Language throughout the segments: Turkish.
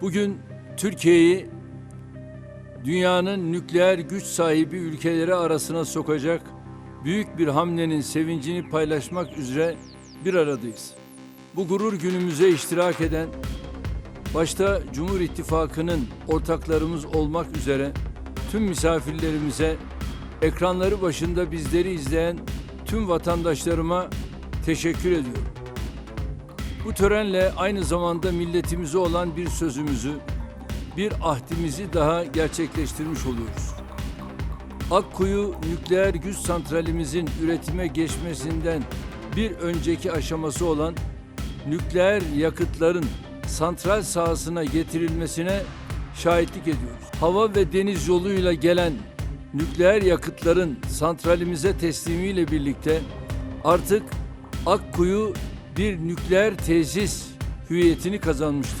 Bugün Türkiye'yi dünyanın nükleer güç sahibi ülkeleri arasına sokacak büyük bir hamlenin sevincini paylaşmak üzere bir aradayız. Bu gurur günümüze iştirak eden başta Cumhur İttifakı'nın ortaklarımız olmak üzere tüm misafirlerimize, ekranları başında bizleri izleyen tüm vatandaşlarıma teşekkür ediyorum. Bu törenle aynı zamanda milletimize olan bir sözümüzü, bir ahdimizi daha gerçekleştirmiş oluyoruz. Akkuyu nükleer güç santralimizin üretime geçmesinden bir önceki aşaması olan nükleer yakıtların santral sahasına getirilmesine şahitlik ediyoruz. Hava ve deniz yoluyla gelen nükleer yakıtların santralimize teslimiyle birlikte artık Akkuyu bir nükleer tesis hüviyetini kazanmıştır.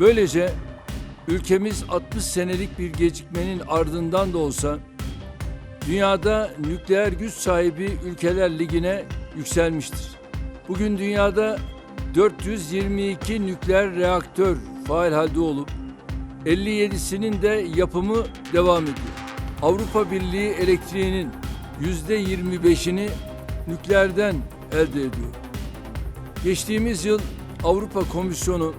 Böylece ülkemiz 60 senelik bir gecikmenin ardından da olsa dünyada nükleer güç sahibi ülkeler ligine yükselmiştir. Bugün dünyada 422 nükleer reaktör faal halde olup 57'sinin de yapımı devam ediyor. Avrupa Birliği elektriğinin yüzde 25'ini nükleerden elde ediyor. Geçtiğimiz yıl Avrupa Komisyonu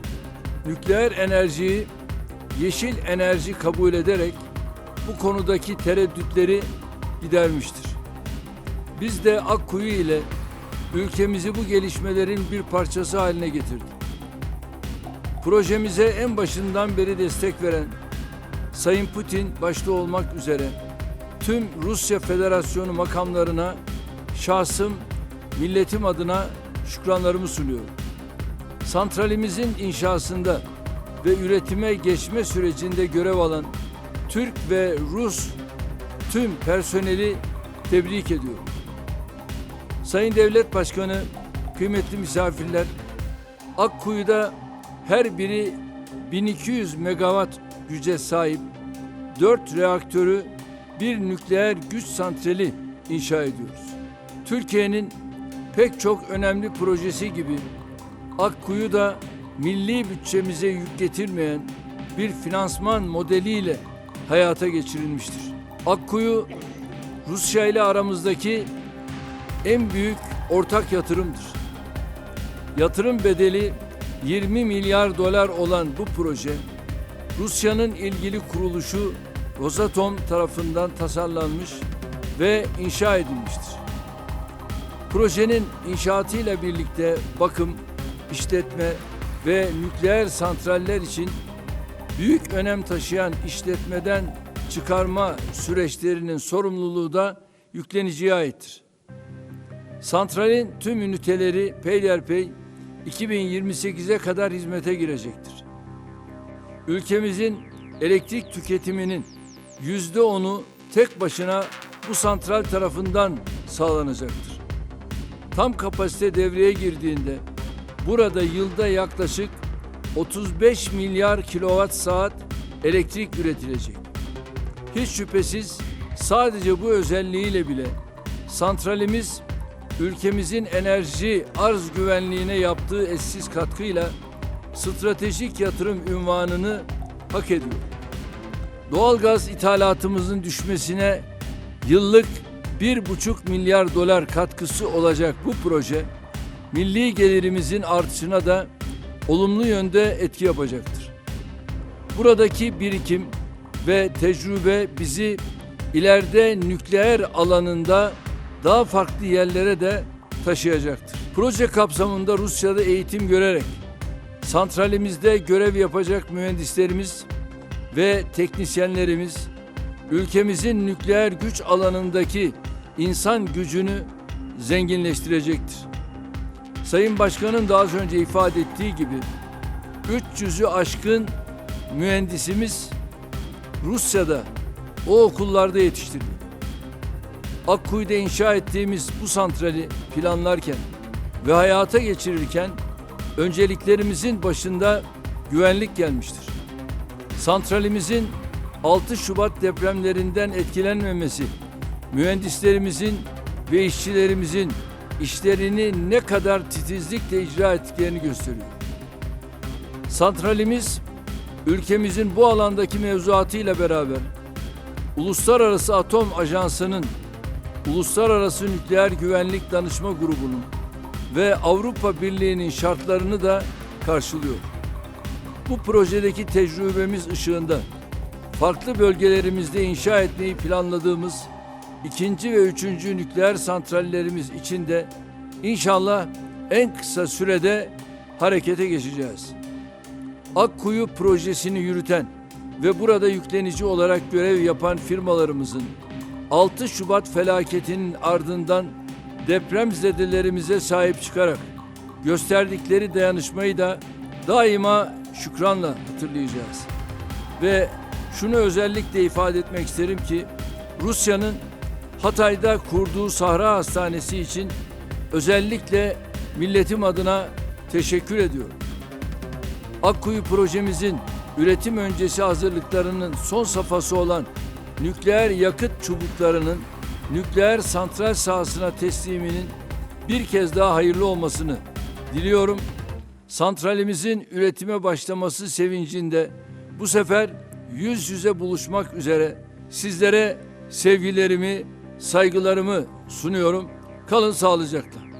nükleer enerjiyi yeşil enerji kabul ederek bu konudaki tereddütleri gidermiştir. Biz de Akkuyu ile ülkemizi bu gelişmelerin bir parçası haline getirdik. Projemize en başından beri destek veren Sayın Putin başta olmak üzere tüm Rusya Federasyonu makamlarına şahsım, milletim adına şükranlarımı sunuyorum. Santralimizin inşasında ve üretime geçme sürecinde görev alan Türk ve Rus tüm personeli tebrik ediyorum. Sayın Devlet Başkanı, kıymetli misafirler, Akkuyu'da her biri 1200 megawatt güce sahip 4 reaktörü bir nükleer güç santrali inşa ediyoruz. Türkiye'nin pek çok önemli projesi gibi Akkuyu da milli bütçemize yük getirmeyen bir finansman modeliyle hayata geçirilmiştir. Akkuyu Rusya ile aramızdaki en büyük ortak yatırımdır. Yatırım bedeli 20 milyar dolar olan bu proje Rusya'nın ilgili kuruluşu Rosatom tarafından tasarlanmış ve inşa edilmiştir. Projenin inşaatıyla birlikte bakım, işletme ve nükleer santraller için büyük önem taşıyan işletmeden çıkarma süreçlerinin sorumluluğu da yükleniciye aittir. Santralin tüm üniteleri peyderpey 2028'e kadar hizmete girecektir. Ülkemizin elektrik tüketiminin yüzde onu tek başına bu santral tarafından sağlanacaktır. Tam kapasite devreye girdiğinde burada yılda yaklaşık 35 milyar kilowatt saat elektrik üretilecek. Hiç şüphesiz sadece bu özelliğiyle bile santralimiz ülkemizin enerji arz güvenliğine yaptığı eşsiz katkıyla stratejik yatırım ünvanını hak ediyor. Doğalgaz ithalatımızın düşmesine yıllık bir buçuk milyar dolar katkısı olacak bu proje, milli gelirimizin artışına da olumlu yönde etki yapacaktır. Buradaki birikim ve tecrübe bizi ileride nükleer alanında daha farklı yerlere de taşıyacaktır. Proje kapsamında Rusya'da eğitim görerek santralimizde görev yapacak mühendislerimiz ve teknisyenlerimiz ülkemizin nükleer güç alanındaki insan gücünü zenginleştirecektir. Sayın Başkan'ın daha az önce ifade ettiği gibi 300'ü aşkın mühendisimiz Rusya'da o okullarda yetiştirdi. Akkuyu'da inşa ettiğimiz bu santrali planlarken ve hayata geçirirken önceliklerimizin başında güvenlik gelmiştir. Santralimizin 6 Şubat depremlerinden etkilenmemesi, mühendislerimizin ve işçilerimizin işlerini ne kadar titizlikle icra ettiklerini gösteriyor. Santralimiz ülkemizin bu alandaki mevzuatıyla beraber Uluslararası Atom Ajansı'nın Uluslararası Nükleer Güvenlik Danışma Grubu'nun ve Avrupa Birliği'nin şartlarını da karşılıyor. Bu projedeki tecrübemiz ışığında farklı bölgelerimizde inşa etmeyi planladığımız ikinci ve üçüncü nükleer santrallerimiz için de inşallah en kısa sürede harekete geçeceğiz. Akkuyu projesini yürüten ve burada yüklenici olarak görev yapan firmalarımızın 6 Şubat felaketinin ardından depremzedelerimize sahip çıkarak gösterdikleri dayanışmayı da daima şükranla hatırlayacağız. Ve şunu özellikle ifade etmek isterim ki Rusya'nın Hatay'da kurduğu Sahra Hastanesi için özellikle milletim adına teşekkür ediyorum. Akkuyu projemizin üretim öncesi hazırlıklarının son safhası olan nükleer yakıt çubuklarının nükleer santral sahasına tesliminin bir kez daha hayırlı olmasını diliyorum. Santralimizin üretime başlaması sevincinde bu sefer yüz yüze buluşmak üzere sizlere sevgilerimi, saygılarımı sunuyorum. Kalın sağlıcakla.